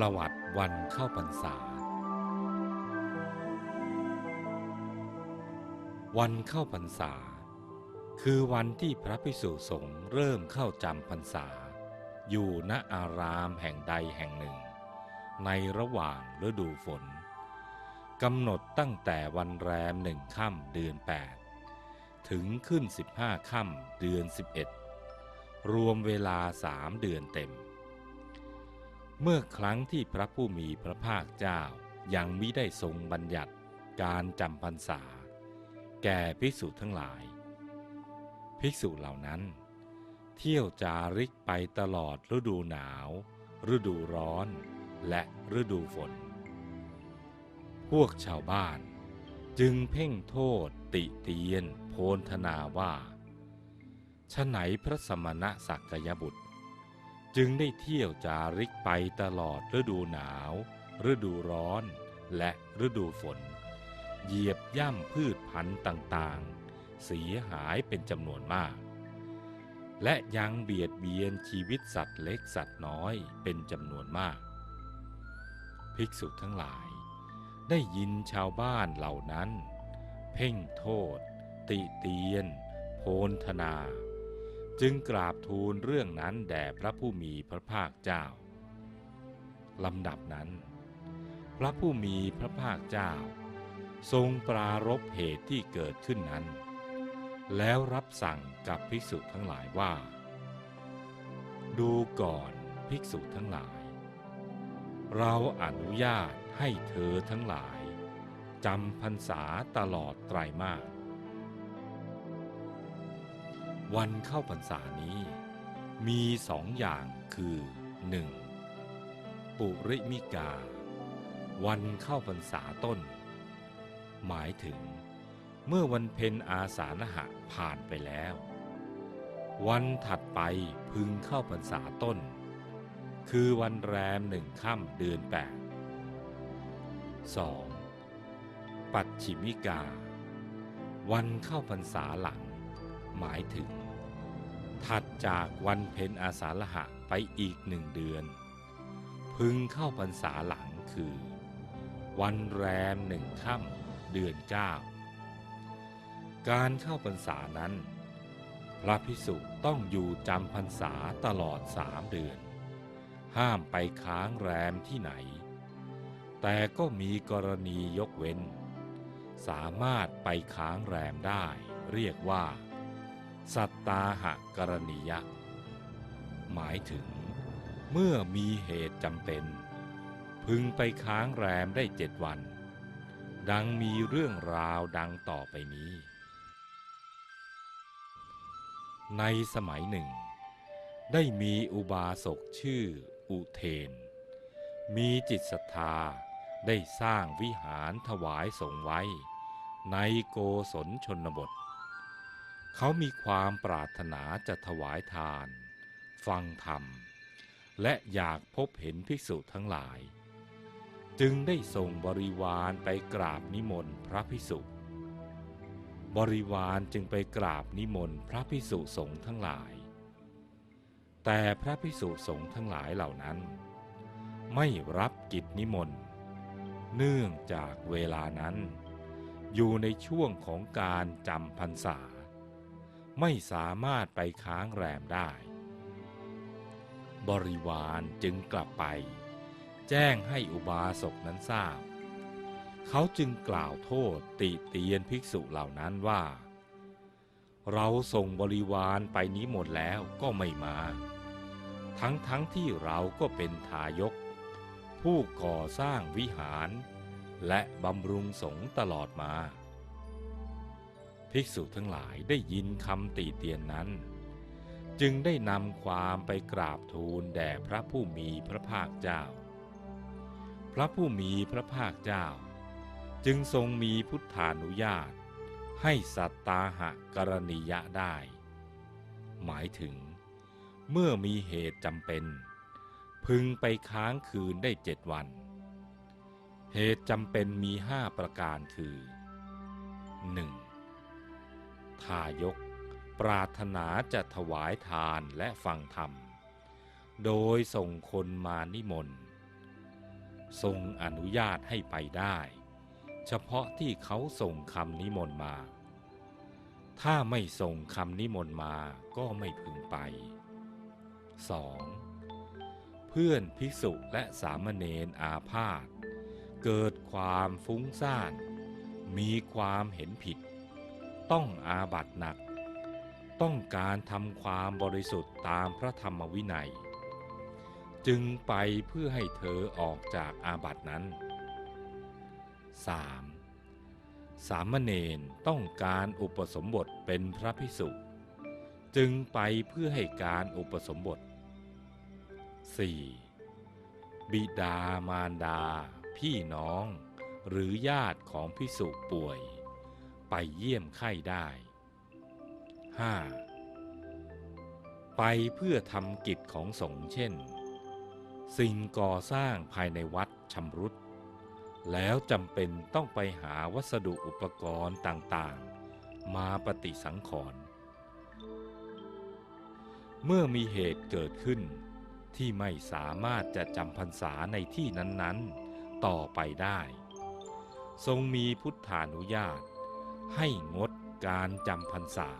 ประวัติวันเข้าพรรษา วันเข้าพรรษา คือวันที่พระภิกษุสงฆ์เริ่มเข้าจำพรรษา อยู่ณอารามแห่งใดแห่งหนึ่ง ในระหว่างฤดูฝนกำหนดตั้งแต่วันแรมหนึ่งค่ำเดือนแปดถึงขึ้นสิบห้าค่ำเดือนสิบเอ็ดรวมเวลาสามเดือนเต็ม เมื่อครั้งที่พระผู้มีพระภาคเจ้ายังมิได้ทรงบัญญัติการจำพรรษา แก่ภิกษุทั้งหลาย ภิกษุเหล่านั้น เที่ยวจาริกไปตลอดฤดูหนาว ฤดูร้อน และฤดูฝน พวกชาวบ้านจึงเพ่งโทษติเตียนโพนธนาว่าฉไหนพระสมณะสักยบุตร จึงได้เที่ยวจาริกไปตลอดฤดูหนาว ฤดูร้อน และฤดูฝน เหยียบย่ำพืชพันธุ์ต่างๆ เสียหายเป็นจำนวนมาก และยังเบียดเบียนชีวิตสัตว์เล็กสัตว์น้อยเป็นจำนวนมาก ภิกษุทั้งหลาย ได้ยินชาวบ้านเหล่านั้น เพ่งโทษ ติเตียน โพนธนา จึงกราบทูลเรื่องนั้นแด่พระผู้มีพระภาคเจ้าลำดับนั้น พระผู้มีพระภาคเจ้า ทรงปรารบเหตุที่เกิดขึ้นนั้น แล้วรับสั่งกับภิกษุทั้งหลายว่า ดูก่อนภิกษุทั้งหลาย เราอนุญาตให้เธอทั้งหลายจำพรรษาตลอดไตรมาส วันเข้าพรรษานี้ มีสองอย่างคือ 1. ปุริมิกา วันเข้าพรรษาต้น หมายถึง เมื่อวันเพ็ญอาสาฬหะผ่านไปแล้ว วันถัดไปพึงเข้าพรรษาต้น คือวันแรมหนึ่งค่ำเดือนแปด 2. ปัจฉิมิกา วันเข้าพรรษาหลัง หมายถึง ถัดจากวันเพ็ญอาสาฬหะไปอีกหนึ่งเดือน พึงเข้าพรรษาหลังคือ วันแรมหนึ่งค่ำเดือนเก้าการเข้าพรรษานั้น พระพิสุต้องอยู่จำพรรษาตลอดสามเดือน ห้ามไปค้างแรมที่ไหน แต่ก็มีกรณียกเว้น สามารถไปค้างแรมได้เรียกว่า สัตตาหะกรณียะ หมายถึง เมื่อมีเหตุจำเป็น พึงไปค้างแรมได้เจ็ดวัน ดังมีเรื่องราวดังต่อไปนี้ ในสมัยหนึ่ง ได้มีอุบาสกชื่ออุเทน มีจิตศรัทธาได้สร้างวิหารถวายสงไว้ ในโกศลชนบท เขามีความปรารถนาจะถวายทาน ฟังธรรม และอยากพบเห็นภิกษุทั้งหลาย จึงได้ส่งบริวารไปกราบนิมนต์พระภิกษุ บริวารจึงไปกราบนิมนต์พระภิกษุสงฆ์ทั้งหลาย แต่พระภิกษุสงฆ์ทั้งหลายเหล่านั้น ไม่รับกิจนิมนต์ เนื่องจากเวลานั้น อยู่ในช่วงของการจำพรรษา ไม่สามารถไปค้างแรมได้ บริวารจึงกลับไป แจ้งให้อุบาสกนั้นทราบ เขาจึงกล่าวโทษติเตียนภิกษุเหล่านั้นว่า เราส่งบริวารไปนี้หมดแล้วก็ไม่มา ทั้งทั้งที่เราก็เป็นทายก ผู้ก่อสร้างวิหาร และบำรุงสงตลอดมา ภิกษุทั้งหลายได้ยินคำตีเตียนนั้น จึงได้นำความไปกราบทูลแด่พระผู้มีพระภาคเจ้า พระผู้มีพระภาคเจ้า จึงทรงมีพุทธานุญาต ให้สัตตาหะกรณียะได้ หมายถึง เมื่อมีเหตุจำเป็น พึงไปค้างคืนได้เจ็ดวัน เหตุจำเป็นมีห้าประการคือ 1. ทายก ปรารถนาจะถวายทานและฟังธรรม โดยส่งคนมานิมนต์ ทรงอนุญาตให้ไปได้ เฉพาะที่เขาส่งคำนิมนต์มา ถ้าไม่ส่งคำนิมนต์มาก็ไม่พึงไป 2. เพื่อนภิกษุและสามเณรอาพาธเกิดความฟุ้งซ่าน มีความเห็นผิด ต้องอาบัตหนัก ต้องการทำความบริสุทธิ์ตามพระธรรมวินัย จึงไปเพื่อให้เธอออกจากอาบัตนั้น 3. สามเณรต้องการอุปสมบทเป็นพระภิกษุจึงไปเพื่อให้การอุปสมบท 4. บิดามารดา พี่น้อง หรือญาติของพิสุป่วย ไปเยี่ยมไข้ได้ 5. ไปเพื่อทำกิจของสงฆ์เช่น สิ่งก่อสร้างภายในวัดชำรุด แล้วจำเป็นต้องไปหาวัสดุอุปกรณ์ต่างๆ มาปฏิสังขรณ์เมื่อมีเหตุเกิดขึ้นที่ไม่สามารถจะจำพรรษาในที่นั้นๆ ต่อไปได้ ทรงมีพุทธานุญาต ให้งดการจำพรรษา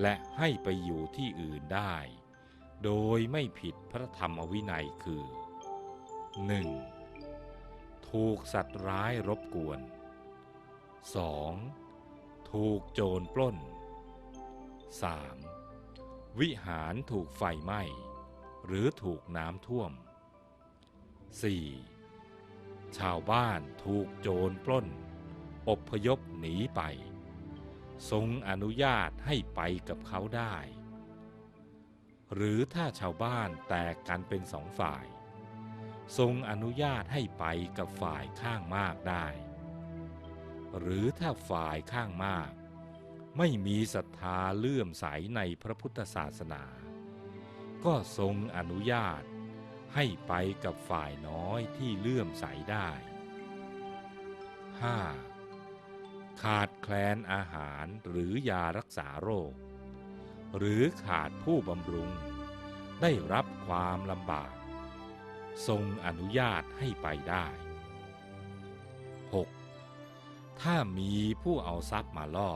และให้ไปอยู่ที่อื่นได้ โดยไม่ผิดพระธรรมวินัยคือ 1. ถูกสัตว์ร้ายรบกวน 2. ถูกโจรปล้น 3. วิหารถูกไฟไหม้ หรือถูกน้ำท่วม 4. ชาวบ้านถูกโจรปล้น อบพยพหนีไป ทรงอนุญาตให้ไปกับเขาได้ หรือถ้าชาวบ้านแตกกันเป็นสองฝ่าย ทรงอนุญาตให้ไปกับฝ่ายข้างมากได้ หรือถ้าฝ่ายข้างมาก ไม่มีศรัทธาเลื่อมใสในพระพุทธศาสนา ก็ทรงอนุญาตให้ไปกับฝ่ายน้อยที่เลื่อมใสได้ 5. ขาดแคลนอาหารหรือยารักษาโรค หรือขาดผู้บำรุง ได้รับความลำบาก ทรงอนุญาตให้ไปได้ 6. ถ้ามีผู้เอาทรัพย์มาล่อ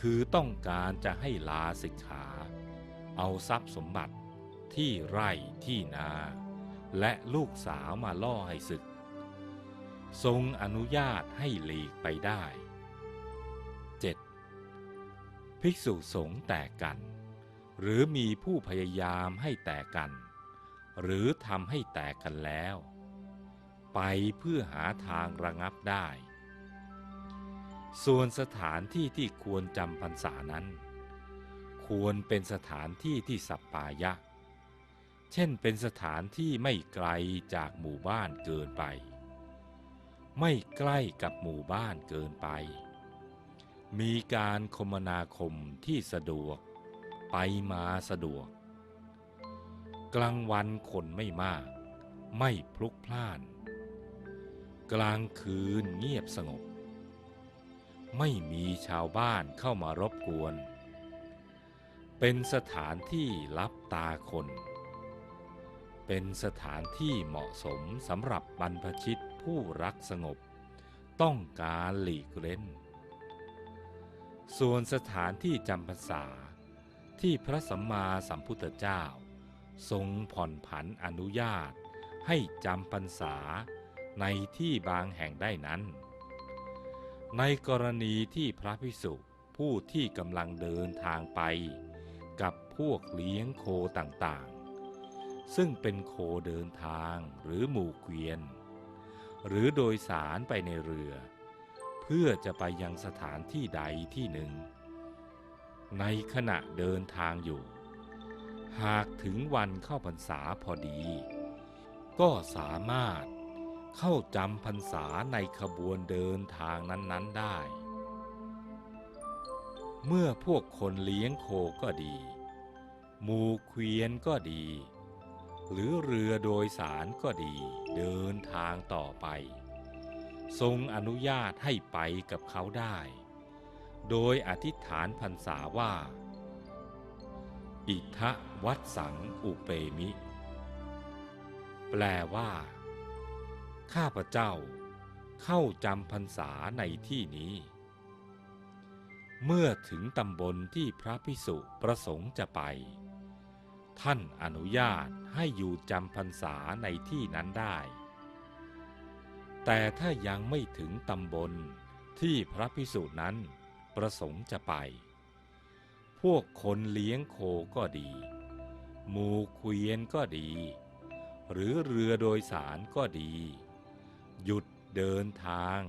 คือต้องการจะให้ลาสิกขา เอาทรัพย์สมบัติที่ไร่ที่นา และลูกสาวมาล่อให้ศึก ทรงอนุญาตให้หลีกไปได้ 7. ภิกษุสงฆ์แตกกัน หรือมีผู้พยายามให้แตกกัน หรือทำให้แตกกันแล้ว ไปเพื่อหาทางระงับได้ ส่วนสถานที่ที่ควรจำพรรษานั้น ควรเป็นสถานที่ที่สัปปายะ เช่นเป็นสถานที่ไม่ไกลจากหมู่บ้านเกินไป ไม่ใกล้กับหมู่บ้านเกินไป มีการคมนาคมที่สะดวก ไปมาสะดวก กลางวันคนไม่มาก ไม่พลุกพล่าน กลางคืนเงียบสงบ ไม่มีชาวบ้านเข้ามารบกวน เป็นสถานที่รับตาคน เป็นสถานที่เหมาะสมสำหรับบรรพชิต ผู้รักสงบ ต้องการหลีกเล่นส่วนสถานที่จำพรรษาที่พระสัมมาสัมพุทธเจ้า ทรงผ่อนผันอนุญาตให้จำพรรษาในที่บางแห่งได้นั้น ในกรณีที่พระพิสุผู้ที่กำลังเดินทางไป กับพวกเลี้ยงโคต่างๆ ซึ่งเป็นโคเดินทางหรือหมู่เกวียน หรือโดยสารไปในเรือ เพื่อจะไปยังสถานที่ใดที่หนึ่ง ในขณะเดินทางอยู่ หากถึงวันเข้าพรรษาพอดี ก็สามารถเข้าจำพรรษาในขบวนเดินทางนั้น ๆได้ เมื่อพวกคนเลี้ยงโคก็ดีหมูเกวียนก็ดี หรือเรือโดยสารก็ดีเดินทางต่อไป ทรงอนุญาตให้ไปกับเขาได้ โดยอธิษฐานพรรษาว่า อิทะวัดสังอุเปมิ แปลว่า ข้าพเจ้าเข้าจำพรรษาในที่นี้ เมื่อถึงตำบลที่พระพิสุประสงค์จะไป ท่านอนุญาตให้อยู่จำพรรษาในที่นั้นได้ แต่ถ้ายังไม่ถึงตำบลที่พระพิสุนั้นประสงค์จะไป พวกคนเลี้ยงโคก็ดี หมูเกวียนก็ดี หรือเรือโดยสารก็ดี หยุดเดินทาง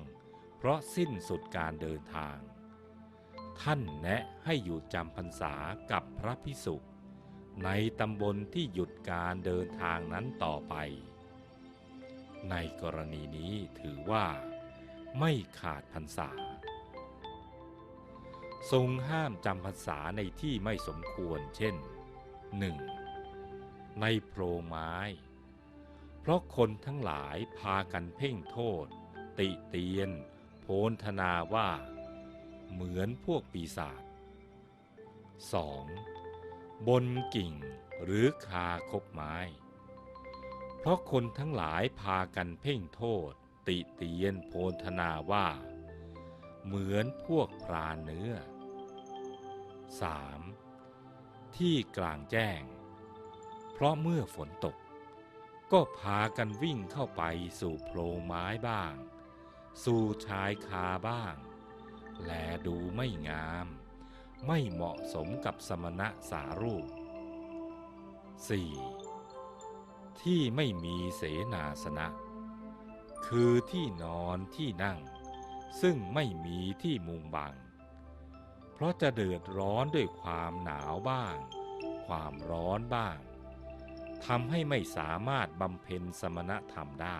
เพราะสิ้นสุดการเดินทาง ท่านแนะให้อยู่จำพรรษากับพระพิสุ ในตำบลที่หยุดการเดินทางนั้นต่อไป ในกรณีนี้ถือว่า ไม่ขาดพรรษา ทรงห้ามจำพรรษาในที่ไม่สมควรเช่น 1. ในโพรงไม้ เพราะคนทั้งหลายพากันเพ่งโทษ ติเตียน โพนธนาว่า เหมือนพวกปีศาจ 2. บนกิ่งหรือคาคบไม้ เพราะคนทั้งหลายพากันเพ่งโทษ ติเตียนโพนธนาว่า เหมือนพวกพรานเนื้อ 3. ที่กลางแจ้ง เพราะเมื่อฝนตก ก็พากันวิ่งเข้าไปสู่โพรงไม้บ้าง สู่ชายคาบ้าง แลดูไม่งาม ไม่เหมาะสมกับสมณะสารูป 4. ที่ไม่มีเสนาสนะ คือที่นอนที่นั่ง ซึ่งไม่มีที่มุงบัง เพราะจะเดือดร้อนด้วยความหนาวบ้าง ความร้อนบ้างทำให้ไม่สามารถบำเพ็ญสมณธรรมได้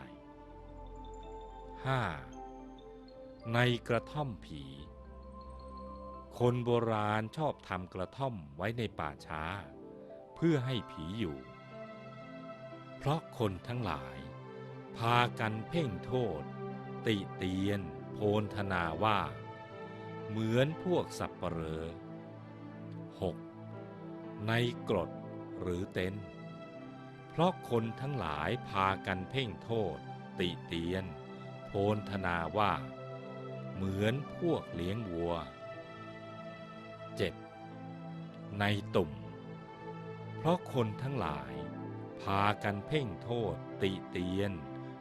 5. ในกระท่อมผี คนโบราณชอบทำกระท่อมไว้ในป่าช้า เพื่อให้ผีอยู่ เพราะคนทั้งหลาย พากันเพ่งโทษ ติเตียน โพนธนาว่า เหมือนพวกสับปเปลอ 6. ในกรดหรือเต็นเพราะคนทั้งหลายพากันเพ่งโทษ ติเตียน โพนธนาว่า เหมือนพวกเลี้ยงวัว 7. ในตุ่ม เพราะคนทั้งหลาย พากันเพ่งโทษติเตียน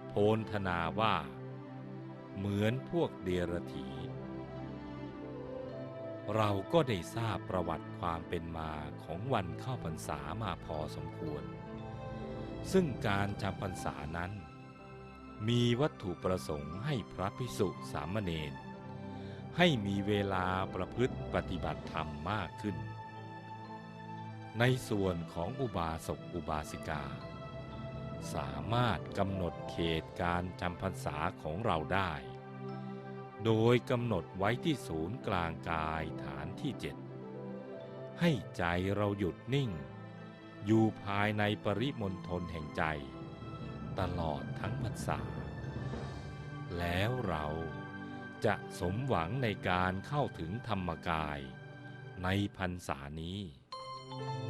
โพนธนาว่า เหมือนพวกเดรถี เราก็ได้ทราบประวัติความเป็นมาของวันเข้าพรรษามาพอสมควร ซึ่งการจำพรรษานั้น มีวัตถุประสงค์ให้พระภิกษุสามเณร ให้มีเวลาประพฤติปฏิบัติธรรมมากขึ้น ในส่วนของอุบาสกอุบาสิกา สามารถกำหนดเขตการจำพรรษาของเราได้ โดยกำหนดไว้ที่ศูนย์กลางกายฐานที่เจ็ดให้ใจเราหยุดนิ่ง อยู่ภายในปริมณฑลแห่งใจ ตลอดทั้งพรรษา แล้วเรา จะสมหวังในการเข้าถึงธรรมกายในพรรษานี้「